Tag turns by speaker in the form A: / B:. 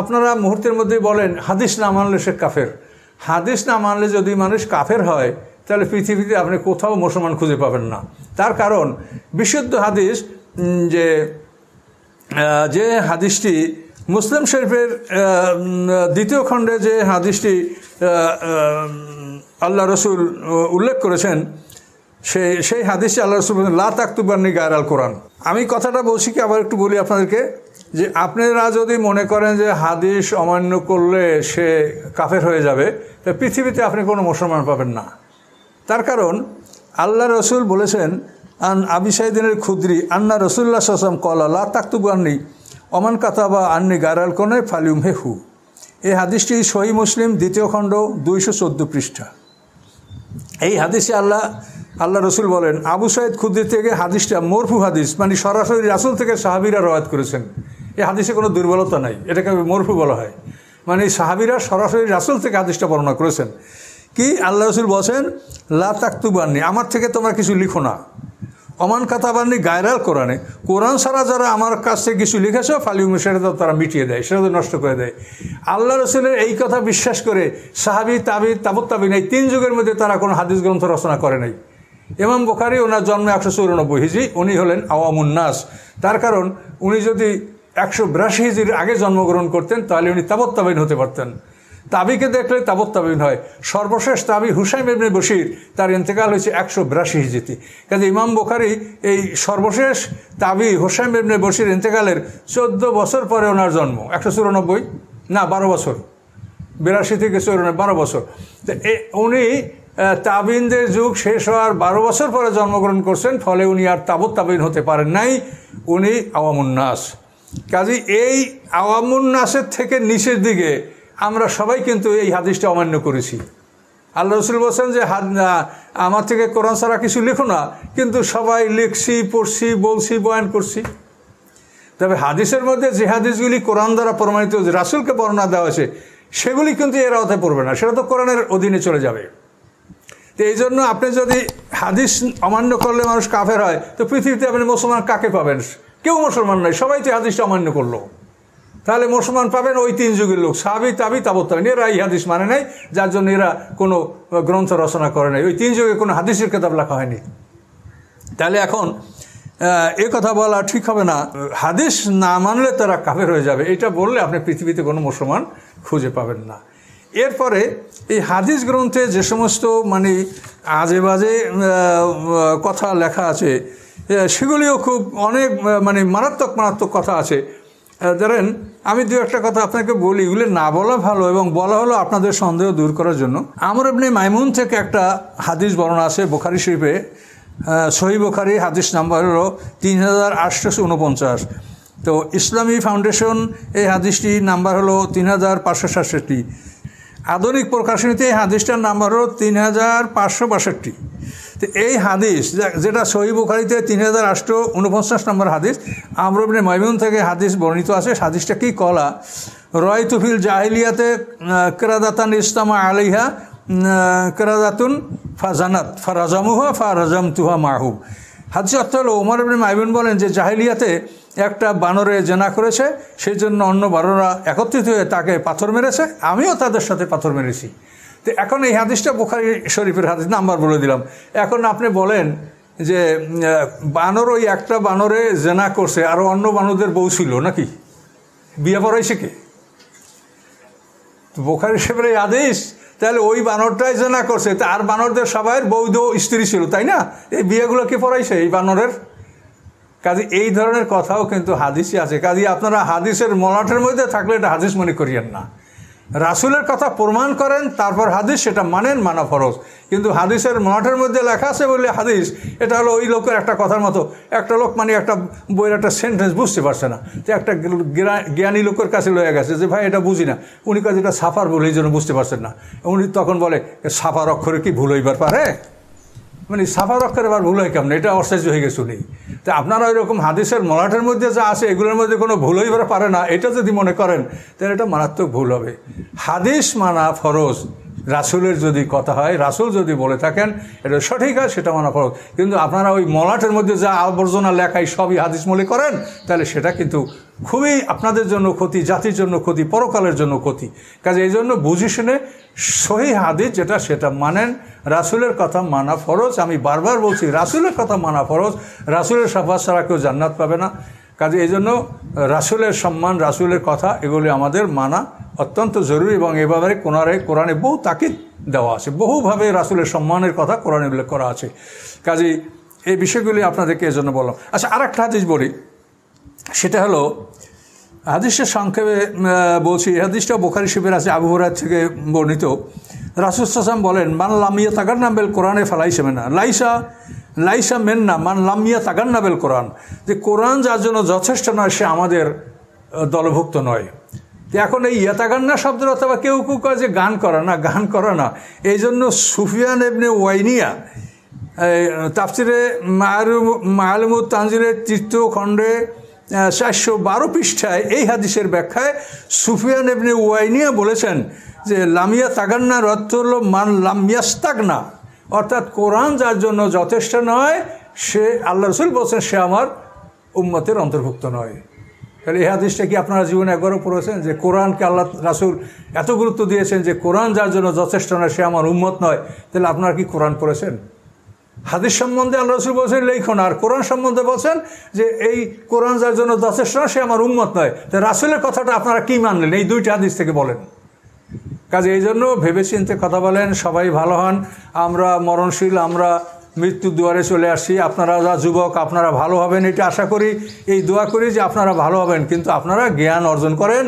A: আপনারা মুহূর্তের মধ্যেই বলেন, হাদিস না মানলে সে কাফের। হাদিস না মানলে যদি মানুষ কাফের হয়, তাহলে পৃথিবীতে আপনি কোথাও মুসলমান খুঁজে পাবেন না। তার কারণ, বিশুদ্ধ হাদিস যে যে হাদিসটি মুসলিম শরীফের দ্বিতীয় খণ্ডে যে হাদিসটি আল্লাহ রসুল উল্লেখ করেছেন, সেই সেই হাদিসে আল্লাহ রসুল লা তাকতুবান্নি গায়ের আল কোরআন। আমি কথাটা বলছি কি, আবার একটু বলি আপনাদেরকে। যে আপনারা যদি মনে করেন যে হাদিস অমান্য করলে সে কাফের হয়ে যাবে, তা পৃথিবীতে আপনি কোনো মুসলমান পাবেন না। তার কারণ, আল্লাহ রসুল বলেছেন, আন আবি সাইদিনের ক্ষুদ্রি, আন্না রসুল্লাহ সাসম কলা, লা তাকতুব আন্নি অমান কাতাবা আন্নি গারাল কনে ফালিউম হেহু এই হাদিসটি সহি মুসলিম, দ্বিতীয় খণ্ড, দুইশো চোদ্দ পৃষ্ঠা। এই হাদিসে আল্লাহ আল্লাহ রসুল বলেন, আবু সাইদ খুদ্দি থেকে হাদিসটা মরফু হাদিস মানে সরাসরি রাসুল থেকে সাহাবিরা রয়াত করেছেন। এই হাদিসে কোনো দুর্বলতা নাই। এটাকে মরফু বলা হয়। মানে সাহাবিরা সরাসরি রাসুল থেকে হাদিসটা বর্ণনা করেছেন। কি? আল্লাহ রসুল বলছেন, লা তাকতুবান্নি, আমার থেকে তোমরা কিছু লিখো না। অমান কাতাবান্নি গায়রাল কোরআনে, কোরআন ছাড়া যারা আমার কাছ থেকে কিছু লিখেছে ফালিউম সেটা তো তারা মিটিয়ে দেয়, সেটা তো নষ্ট করে দেয়। আল্লাহ রসুলের এই কথা বিশ্বাস করে সাহাবি, তাবি, তাবত তাবিন, এই তিন যুগের মধ্যে তারা কোনো হাদিস গ্রন্থ রচনা করে নাই। ইমাম বোখারি ওনার জন্ম একশো চৌরানব্বই হিজি উনি হলেন আওয়ামুন্নাস তার কারণ, উনি যদি একশো বিরাশি হিজির আগে জন্মগ্রহণ করতেন, তাহলে উনি তাবত তাবিন হতে পারতেন। তাবিকে দেখলে তাবত তাবিন হয়। সর্বশেষ তাবি হুসাইম ইবনে বশির, তার ইন্তেকাল হয়েছে একশো বিরাশি হিজিতে। কাজে ইমাম বোখারি এই সর্বশেষ তাবি হুসাইম ইবনে বশির ইন্তেকালের চোদ্দ বছর পরে ওনার জন্ম। একশো চুরানব্বই? না, বারো বছর। বিরাশি থেকে চৌরানব্বই, বারো বছর। তো এ, উনি তাবিনদের যুগ শেষ হওয়ার বারো বছর পরে জন্মগ্রহণ করছেন, ফলে উনি আর তাবত তাবিন হতে পারেন নাই। উনি আওয়ামুন্নাস। কাজী এই আওয়ামুন নাসের থেকে নিচের দিকে আমরা সবাই কিন্তু এই হাদিসটা অমান্য করেছি। আল্লাহ রসুল বলছেন যে হাত আমার থেকে কোরআন ছাড়া কিছু লিখো না, কিন্তু সবাই লিখছি, পড়ছি, বলছি, বয়ান করছি। তবে হাদিসের মধ্যে যে হাদিসগুলি কোরআন দ্বারা প্রমাণিত, যে রাসুলকে বর্ণনা দেওয়া হয়েছে, সেগুলি কিন্তু এর আওতায় পড়বে না, সেটা তো কোরআনের অধীনে চলে যাবে। তো এই জন্য আপনি যদি হাদিস অমান্য করলে মানুষ কাফের হয়, তো পৃথিবীতে আপনি মুসলমান কাকে পাবেন? কেউ মুসলমান নয়, সবাই তো হাদিসটা অমান্য করল। তাহলে মুসলমান পাবেন ওই তিন যুগের লোক। সাবি তাবি তাবত তাবিন এরা এই হাদিস মানে নাই, যার জন্য এরা কোনো গ্রন্থ রচনা করে নাই। ওই তিন যুগে কোনো হাদিসের কেতাব লেখা হয়নি। তাহলে এখন এ কথা বলা ঠিক হবে না। হাদিস না মানলে তারা কাফের হয়ে যাবে। এটা বললে আপনি পৃথিবীতে কোনো মুসলমান খুঁজে পাবেন না। এরপরে এই হাদিস গ্রন্থে যে সমস্ত মানে আজে বাজে কথা লেখা আছে সেগুলিও খুব অনেক মানে মারাত্মক মারাত্মক কথা আছে। ধরেন আমি দু একটা কথা আপনাকে বলি এগুলি না বলা ভালো এবং বলা হলো আপনাদের সন্দেহ দূর করার জন্য। আমার এমনি মাইমুন থেকে একটা হাদিস বর্ণনা আছে বোখারি আহ, সহি বোখারি হাদিস নাম্বার হলো তিন হাজার আটশোশো উনপঞ্চাশ। তো ইসলামী ফাউন্ডেশন এই হাদিসটি নাম্বার হলো তিন হাজার পাঁচশো সাতষট্টি। আধুনিক প্রকাশনীতে এই হাদিসটার নাম্বার হলো তিন হাজার পাঁচশো বাষট্টি। তো এই হাদিস যেটা সহি বুখারিতে তিন হাজার আটশো উনপঞ্চাশ নম্বর হাদিস আমরবিনে মাইমুন থেকে হাদিস বর্ণিত আছে। হাদিসটা কি কলা? রয় তুফিল জাহিলিয়াতে কেরাদাতান ইস্তামা আলিহা কেরাদাতুন ফাজানাত, ফারাজামুহা ফারাজাম তুহা মাহু। হাদিস অর্থ হলো, ওমর ইবনে মাইমুন বলেন যে, জাহিলিয়াতে একটা বানরে জেনা করেছে, সেই জন্য অন্য বানররা একত্রিত হয়ে তাকে পাথর মেরেছে, আমিও তাদের সাথে পাথর মেরেছি। তো এখন এই হাদিসটা বোখারি শরীফের হাদিস নাম্বার বলে দিলাম। এখন আপনি বলেন যে বানর ওই একটা বানরে জেনা করছে, আর অন্য বানরদের বউ ছিল নাকি? বিয়ে পড়াইছে কে? বোখারি সাহেবের এই আদেশ তাহলে ওই বানরটাই জেনা করছে। তা আর বানরদের সবাইয়ের বৌদ্ধ স্ত্রী ছিল, তাই না? এই বিয়েগুলো কে পড়াইছে, এই বানরের? কাজে এই ধরনের কথাও কিন্তু হাদিসই আছে। কাজে আপনারা হাদিসের মলাটের মধ্যে থাকলে এটা হাদিস মনে করিয়েন না। রাসুলের কথা প্রমাণ করেন, তারপর হাদিস সেটা মানেন মানা ফরজ। কিন্তু হাদিসের মলাটের মধ্যে লেখা আছে বলে হাদিস, এটা হলো ওই লোকের একটা কথার মতো, একটা লোক মানে একটা বইয়ের একটা সেন্টেন্স বুঝতে পারছে না। তো একটা জ্ঞানী লোকের কাছে লয়ে গেছে যে, ভাই, এটা বুঝি না। উনি কাছে এটা সাফার বলে এই জন্য বুঝতে পারছেন না। উনি তখন বলে সাফার অক্ষরে কি ভুল হইবার পারে? মানে সাফার অক্ষরে আবার ভুল হয় কেমন? এটা অশ্চর্য হয়ে গেছে উনি। তো আপনারা ওই রকম হাদিসের মরাঠের মধ্যে যা আছে, এগুলোর মধ্যে কোনো ভুল পারে না। এটা যদি মনে করেন, তাহলে এটা মারাত্মক ভুল হবে। হাদিস মানা ফরজ। রাসুলের যদি কথা হয়, রাসুল যদি বলে থাকেন, এটা সঠিক হয়, সেটা মানা ফরজ। কিন্তু আপনারা ওই মলাটের মধ্যে যা আবর্জনা লেখায় সবই হাদিস মনে করেন, তাহলে সেটা কিন্তু খুবই আপনাদের জন্য ক্ষতি, জাতির জন্য ক্ষতি, পরকালের জন্য ক্ষতি। কাজে এই জন্য বুঝি শুনে সহি হাদিস যেটা, সেটা মানেন, রাসুলের কথা মানা ফরজ। আমি বারবার বলছি, রাসুলের কথা মানা ফরজ। রাসুলের সাফা ছাড়া কেউ জান্নাত পাবে না। কাজে এই জন্য রাসুলের সম্মান, রাসুলের কথা, এগুলি আমাদের মানা অত্যন্ত জরুরি এবং এভাবে কোরআনে কোরআনে বহু তাকিদ দেওয়া আছে। বহুভাবে রাসুলের সম্মানের কথা কোরআনে উল্লেখ করা আছে। কাজেই এই বিষয়গুলি আপনাদেরকে এজন্য বললাম। আচ্ছা আর একটা হাদিস বলি। সেটা হলো, হাদিসের সংক্ষেপে বলছি হাদিসটা বোখারি শিবের আছে, আবু থেকে বর্ণিত। রাসুল সাসাম বলেন, মান লামিয়া তাগার নাবেল কোরআনে ফালাইছে মেনা লাইসা লাইসা মেন না মান লামিয়া তাগার নাবেল কোরআন। যে কোরআন যার জন্য যথেষ্ট নয়, সে আমাদের দলভুক্ত নয়। তো এখন এই ইয়াতাগান্না শব্দের অথবা কেউ কেউ কয় যে গান করা না, গান করা না। এই জন্য সুফিয়ান এবনে ওয়াইনিয়া তাফসিরে মায়ালমুদ তানজিলের তৃতীয় খণ্ডে চারশো বারো পৃষ্ঠায় এই হাদিসের ব্যাখ্যায় সুফিয়ান এবনে ওয়াইনিয়া বলেছেন যে লামিয়া তাগান্নার অর্থ হলো মান লামিয়াস্তাগনা অর্থাৎ কোরআন যার জন্য যথেষ্ট নয়, সে, আল্লাহ রসুল বলছেন সে আমার উম্মতের অন্তর্ভুক্ত নয়। তাহলে এই হাদিসটা কি আপনারা জীবনে একবারও পড়েছেন যে কোরআনকে আল্লাহ রাসুল এত গুরুত্ব দিয়েছেন যে কোরআন যার জন্য যথেষ্ট নয় সে আমার উন্মত নয়। তাহলে আপনারা কি কোরআন পড়েছেন? হাদিস সম্বন্ধে আল্লাহ রসুল বলছেন লেখন আর কোরআন সম্বন্ধে বলছেন যে, এই কোরআন যার জন্য যথেষ্ট সে আমার উন্মত নয়। তো রাসুলের কথাটা আপনারা কি মানলেন? এই দুইটা হাদিস থেকে বলেন। কাজে এই জন্য ভেবেচিন্তে কথা বলেন, সবাই ভালো হন, আমরা মরণশীল, আমরা মৃত্যুর দুয়ারে চলে আসছি আপনারা যা যুবক, আপনারা ভালো হবেন, এটা আশা করি। এই দোয়া করি যে আপনারা ভালো হবেন, কিন্তু আপনারা জ্ঞান অর্জন করেন।